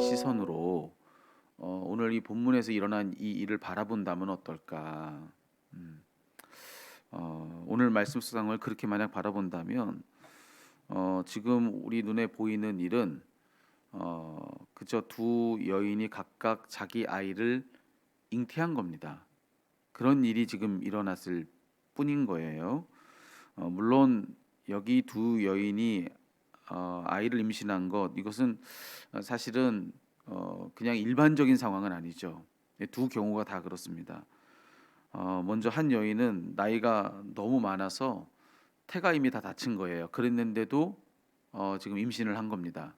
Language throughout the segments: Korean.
누군가의 시선으로 어, 오늘 이 본문에서 일어난 이 일을 바라본다면 어떨까? 음, 어, 오늘 말씀 수상을 그렇게 만약 바라본다면 어, 지금 우리 눈에 보이는 일은 어, 그저 두 여인이 각각 자기 아이를 잉태한 겁니다. 그런 일이 지금 일어났을 뿐인 거예요. 어, 물론 여기 두 여인이 어, 아이를 임신한 것 이것은 사실은 어, 그냥 일반적인 상황은 아니죠. 두 경우가 다 그렇습니다. 어, 먼저 한 여인은 나이가 너무 많아서 태가 이미 다 다친 거예요. 그랬는데도 어, 지금 임신을 한 겁니다.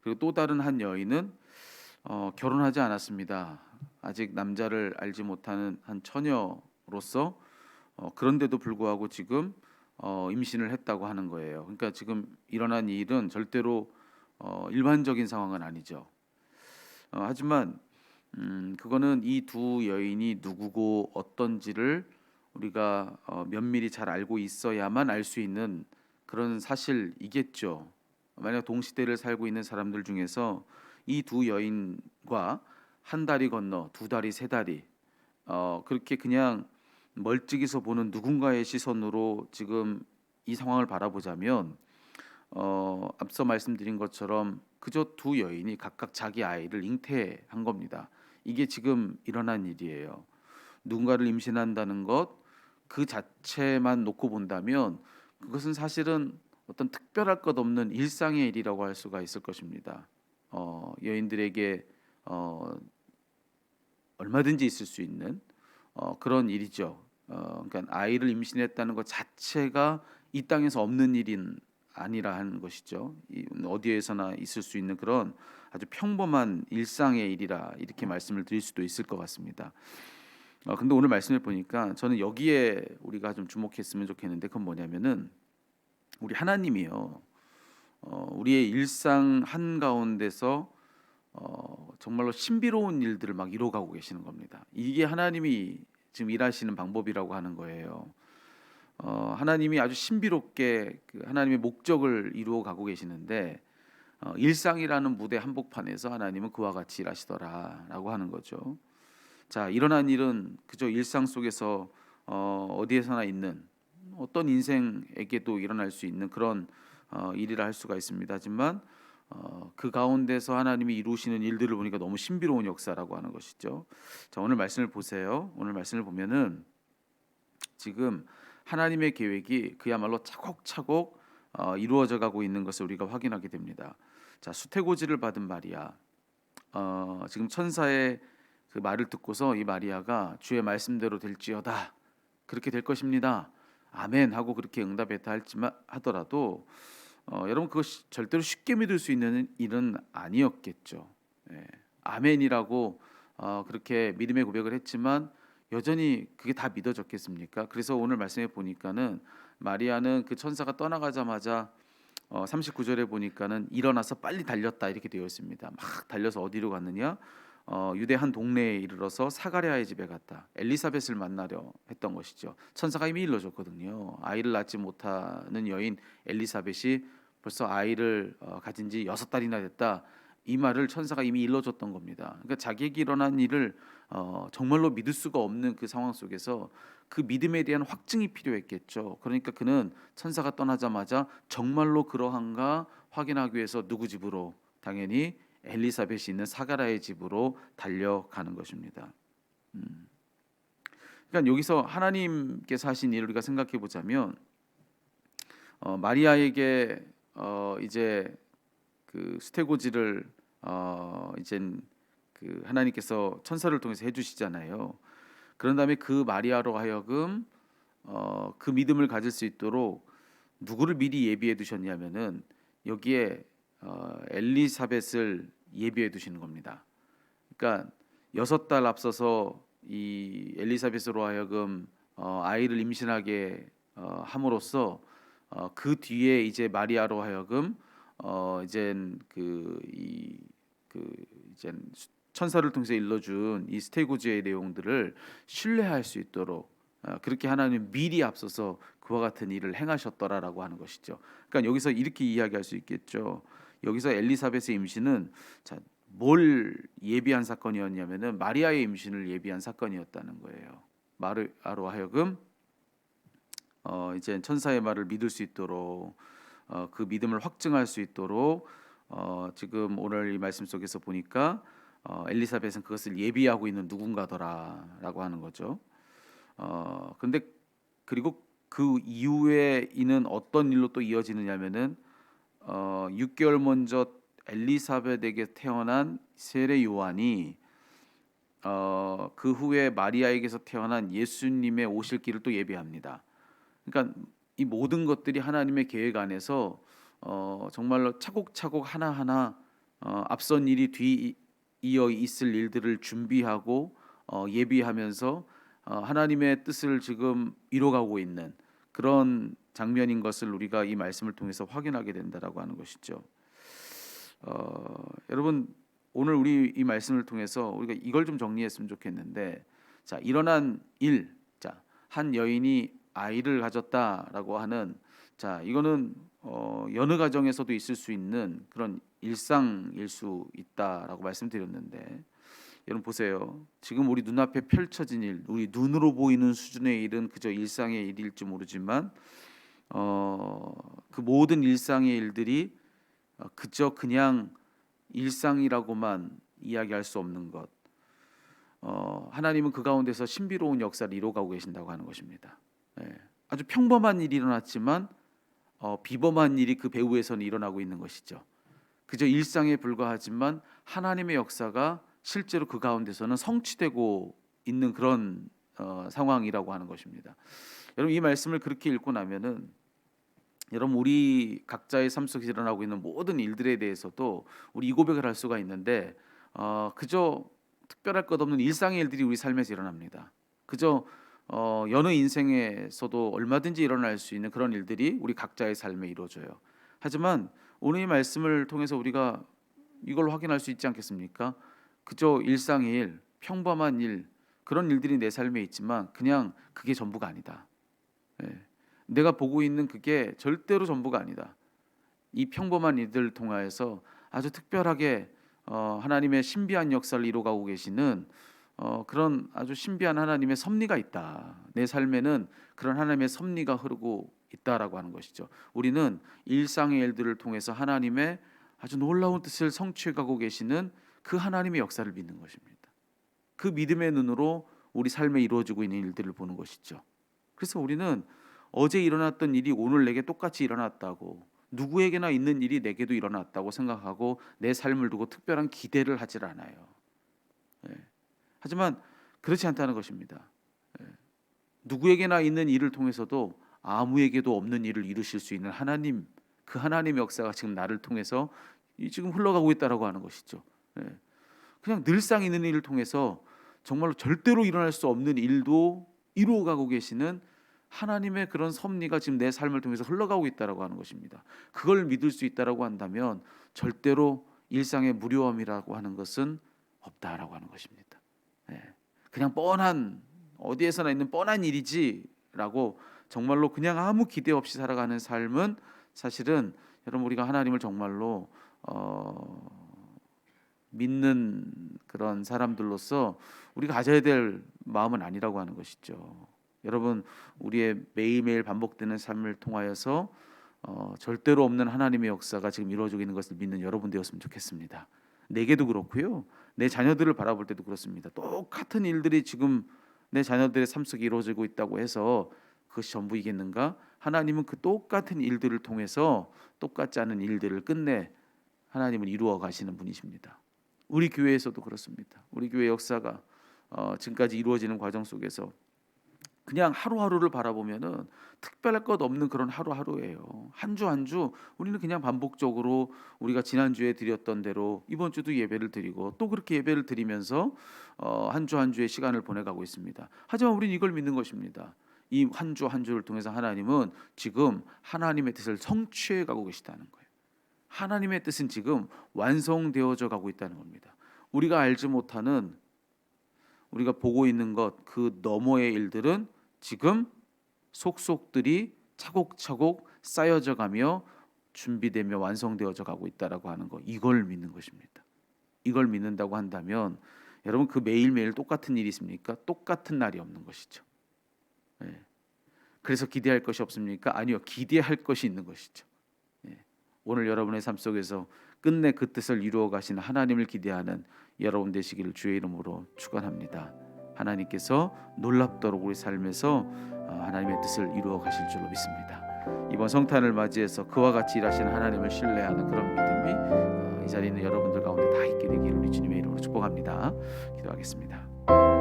그리고 또 다른 한 여인은 어, 결혼하지 않았습니다. 아직 남자를 알지 못하는 한 처녀로서 어, 그런데도 불구하고 지금 어, 임신을 했다고 하는 거예요. 그러니까 지금 일어난 이 일은 절대로 어, 일반적인 상황은 아니죠. 어, 하지만 음, 그거는 이 두 여인이 누구고 어떤지를 우리가 어, 면밀히 잘 알고 있어야만 알 수 있는 그런 사실이겠죠. 만약 동시대를 살고 있는 사람들 중에서 이 두 여인과 한 다리 건너 두 다리 세 다리 어, 그렇게 그냥 멀찍이서 보는 누군가의 시선으로 지금 이 상황을 바라보자면 어, 앞서 말씀드린 것처럼 그저 두 여인이 각각 자기 아이를 잉태한 겁니다. 이게 지금 일어난 일이에요. 누군가를 임신한다는 것 그 자체만 놓고 본다면 그것은 사실은 어떤 특별할 것 없는 일상의 일이라고 할 수가 있을 것입니다. 어, 여인들에게 어, 얼마든지 있을 수 있는 어, 그런 일이죠. 어, 그러니까 아이를 임신했다는 것 자체가 이 땅에서 없는 일인 아니라 하는 것이죠. 이, 어디에서나 있을 수 있는 그런 아주 평범한 일상의 일이라 이렇게 말씀을 드릴 수도 있을 것 같습니다. 어, 근데 오늘 말씀을 보니까 저는 여기에 우리가 좀 주목했으면 좋겠는데 그건 뭐냐면은 우리 하나님이요. 어, 우리의 일상 한 가운데서 어, 정말로 신비로운 일들을 막 이뤄가고 계시는 겁니다. 이게 하나님이 지금 일하시는 방법이라고 하는 거예요. 어, 하나님이 아주 신비롭게 그 하나님의 목적을 이루어 가고 계시는데 어, 일상이라는 무대 한복판에서 하나님은 그와 같이 일하시더라라고 하는 거죠. 자 일어난 일은 그저 일상 속에서 어, 어디에서나 있는 어떤 인생에게도 일어날 수 있는 그런 어, 일이라 할 수가 있습니다. 하지만 어, 그 가운데서 하나님이 이루시는 일들을 보니까 너무 신비로운 역사라고 하는 것이죠. 자 오늘 말씀을 보세요. 오늘 말씀을 보면은 지금 하나님의 계획이 그야말로 차곡차곡 어, 이루어져 가고 있는 것을 우리가 확인하게 됩니다. 자 수태고지를 받은 마리아 어, 지금 천사의 그 말을 듣고서 이 마리아가 주의 말씀대로 될지어다 그렇게 될 것입니다. 아멘 하고 그렇게 응답했다 할지만 하더라도 어, 여러분 그것이 절대로 쉽게 믿을 수 있는 일은 아니었겠죠. 예. 아멘이라고 어, 그렇게 믿음의 고백을 했지만 여전히 그게 다 믿어졌겠습니까? 그래서 오늘 말씀에 보니까는 마리아는 그 천사가 떠나가자마자 어, 39절에 보니까는 일어나서 빨리 달렸다 이렇게 되어 있습니다. 막 달려서 어디로 갔느냐? 어, 유대 한 동네에 이르러서 사가랴의 집에 갔다. 엘리사벳을 만나려 했던 것이죠. 천사가 이미 일러줬거든요. 아이를 낳지 못하는 여인 엘리사벳이 벌써 아이를 어, 가진 지 여섯 달이나 됐다. 이 말을 천사가 이미 일러줬던 겁니다. 그러니까 자기에게 일어난 일을 어, 정말로 믿을 수가 없는 그 상황 속에서 그 믿음에 대한 확증이 필요했겠죠. 그러니까 그는 천사가 떠나자마자 정말로 그러한가 확인하기 위해서 누구 집으로 당연히 엘리사벳이 있는 사가라의 집으로 달려가는 것입니다. 음. 그러니까 여기서 하나님께서 하신 일을 우리가 생각해 보자면 어, 마리아에게 어, 이제 그 수태고지를 어, 이젠 그 하나님께서 천사를 통해서 해주시잖아요. 그런 다음에 그 마리아로 하여금 어, 그 믿음을 가질 수 있도록 누구를 미리 예비해 두셨냐면은 여기에 어, 엘리사벳을 예비해 두시는 겁니다. 그러니까 여섯 달 앞서서 이 엘리사벳으로 하여금 어, 아이를 임신하게 어, 함으로써 어, 그 뒤에 이제 마리아로 하여금 어, 이젠 그이그 그 이젠 천사를 통해서 일러준 이 스테고지의 내용들을 신뢰할 수 있도록 어, 그렇게 하나님 미리 앞서서 그와 같은 일을 행하셨더라라고 하는 것이죠. 그러니까 여기서 이렇게 이야기할 수 있겠죠. 여기서 엘리사벳의 임신은 자 뭘 예비한 사건이었냐면은 마리아의 임신을 예비한 사건이었다는 거예요. 마리아로 하여금 어 이제 천사의 말을 믿을 수 있도록 어 그 믿음을 확증할 수 있도록 어 지금 오늘 이 말씀 속에서 보니까 어 엘리사벳은 그것을 예비하고 있는 누군가더라라고 하는 거죠. 어 근데 그리고 그 이후에 이는 어떤 일로 또 이어지느냐면은 어 6개월 먼저 엘리사벳에게 태어난 세례 요한이 어, 그 후에 마리아에게서 태어난 예수님의 오실 길을 또 예비합니다. 그러니까 이 모든 것들이 하나님의 계획 안에서 어, 정말로 차곡차곡 하나하나 어, 앞선 일이 뒤 이어 있을 일들을 준비하고 어, 예비하면서 어, 하나님의 뜻을 지금 이뤄가고 있는 그런 장면인 것을 우리가 이 말씀을 통해서 확인하게 된다라고 하는 것이죠. 어, 여러분 오늘 우리 이 말씀을 통해서 우리가 이걸 좀 정리했으면 좋겠는데 자 일어난 일, 자한 여인이 아이를 가졌다라고 하는 자 이거는 어, 여느 가정에서도 있을 수 있는 그런 일상일 수 있다라고 말씀드렸는데 여러분 보세요. 지금 우리 눈앞에 펼쳐진 일, 우리 눈으로 보이는 수준의 일은 그저 일상의 일일지 모르지만 어, 그 모든 일상의 일들이 어, 그저 그냥 일상이라고만 이야기할 수 없는 것. 어, 하나님은 그 가운데서 신비로운 역사를 이루어가고 계신다고 하는 것입니다. 예, 아주 평범한 일이 일어났지만 어, 비범한 일이 그 배후에서는 일어나고 있는 것이죠. 그저 일상에 불과하지만 하나님의 역사가 실제로 그 가운데서는 성취되고 있는 그런 어, 상황이라고 하는 것입니다. 여러분 이 말씀을 그렇게 읽고 나면은 여러분 우리 각자의 삶 속에 일어나고 있는 모든 일들에 대해서도 우리 이 고백을 할 수가 있는데 어, 그저 특별할 것 없는 일상의 일들이 우리 삶에서 일어납니다. 그저 어, 여느 인생에서도 얼마든지 일어날 수 있는 그런 일들이 우리 각자의 삶에 이루어져요. 하지만 오늘 이 말씀을 통해서 우리가 이걸 확인할 수 있지 않겠습니까? 그저 일상의 일, 평범한 일 그런 일들이 내 삶에 있지만 그냥 그게 전부가 아니다. 예. 내가 보고 있는 그게 절대로 전부가 아니다. 이 평범한 일들을 통하여서 아주 특별하게 어, 하나님의 신비한 역사를 이루어가고 계시는 어, 그런 아주 신비한 하나님의 섭리가 있다. 내 삶에는 그런 하나님의 섭리가 흐르고 있다라고 하는 것이죠. 우리는 일상의 일들을 통해서 하나님의 아주 놀라운 뜻을 성취해가고 계시는 그 하나님의 역사를 믿는 것입니다. 그 믿음의 눈으로 우리 삶에 이루어지고 있는 일들을 보는 것이죠. 그래서 우리는 어제 일어났던 일이 오늘 내게 똑같이 일어났다고 누구에게나 있는 일이 내게도 일어났다고 생각하고 내 삶을 두고 특별한 기대를 하질 않아요. 예. 하지만 그렇지 않다는 것입니다. 예. 누구에게나 있는 일을 통해서도 아무에게도 없는 일을 이루실 수 있는 하나님, 그 하나님의 역사가 지금 나를 통해서 지금 흘러가고 있다라고 하는 것이죠. 예. 그냥 늘상 있는 일을 통해서 정말로 절대로 일어날 수 없는 일도 이루어 가고 계시는 하나님의 그런 섭리가 지금 내 삶을 통해서 흘러가고 있다라고 하는 것입니다. 그걸 믿을 수 있다라고 한다면 절대로 일상의 무료함이라고 하는 것은 없다라고 하는 것입니다. 예. 그냥 뻔한 어디에서나 있는 뻔한 일이지라고 정말로 그냥 아무 기대 없이 살아가는 삶은 사실은 여러분 우리가 하나님을 정말로 어, 믿는 그런 사람들로서 우리가 가져야 될 마음은 아니라고 하는 것이죠. 여러분 우리의 매일매일 반복되는 삶을 통하여서 어, 절대로 없는 하나님의 역사가 지금 이루어지고 있는 것을 믿는 여러분 되었으면 좋겠습니다. 내게도 그렇고요. 내 자녀들을 바라볼 때도 그렇습니다. 똑같은 일들이 지금 내 자녀들의 삶 속에 이루어지고 있다고 해서 그것이 전부이겠는가? 하나님은 그 똑같은 일들을 통해서 똑같지 않은 일들을 끝내 하나님은 이루어 가시는 분이십니다. 우리 교회에서도 그렇습니다. 우리 교회 역사가 어, 지금까지 이루어지는 과정 속에서 그냥 하루하루를 바라보면은 특별할 것 없는 그런 하루하루예요. 한 주 한 주 우리는 그냥 반복적으로 우리가 지난 주에 드렸던 대로 이번 주도 예배를 드리고 또 그렇게 예배를 드리면서 어, 한주한 주의 시간을 보내가고 있습니다. 하지만 우리는 이걸 믿는 것입니다. 이 한 주한 주를 통해서 하나님은 지금 하나님의 뜻을 성취해 가고 계시다는 거예요. 하나님의 뜻은 지금 완성되어져 가고 있다는 겁니다. 우리가 알지 못하는 우리가 보고 있는 것 그 너머의 일들은 지금 속속들이 차곡차곡 쌓여져 가며 준비되며 완성되어져 가고 있다라고 하는 거 이걸 믿는 것입니다. 이걸 믿는다고 한다면 여러분 그 매일매일 똑같은 일이 있습니까? 똑같은 날이 없는 것이죠. 예. 그래서 기대할 것이 없습니까? 아니요. 기대할 것이 있는 것이죠. 예. 오늘 여러분의 삶 속에서 끝내 그 뜻을 이루어 가시는 하나님을 기대하는 여러분 되시기를 주의 이름으로 축원합니다. 하나님께서 놀랍도록 우리 삶에서 어, 하나님의 뜻을 이루어 가실 줄로 믿습니다. 이번 성탄을 맞이해서 그와 같이 일하시는 하나님을 신뢰하는 그런 믿음이 어, 이 자리에 있는 여러분들 가운데 다 있게 되기를 우리 주님의 이름으로 축복합니다. 기도하겠습니다.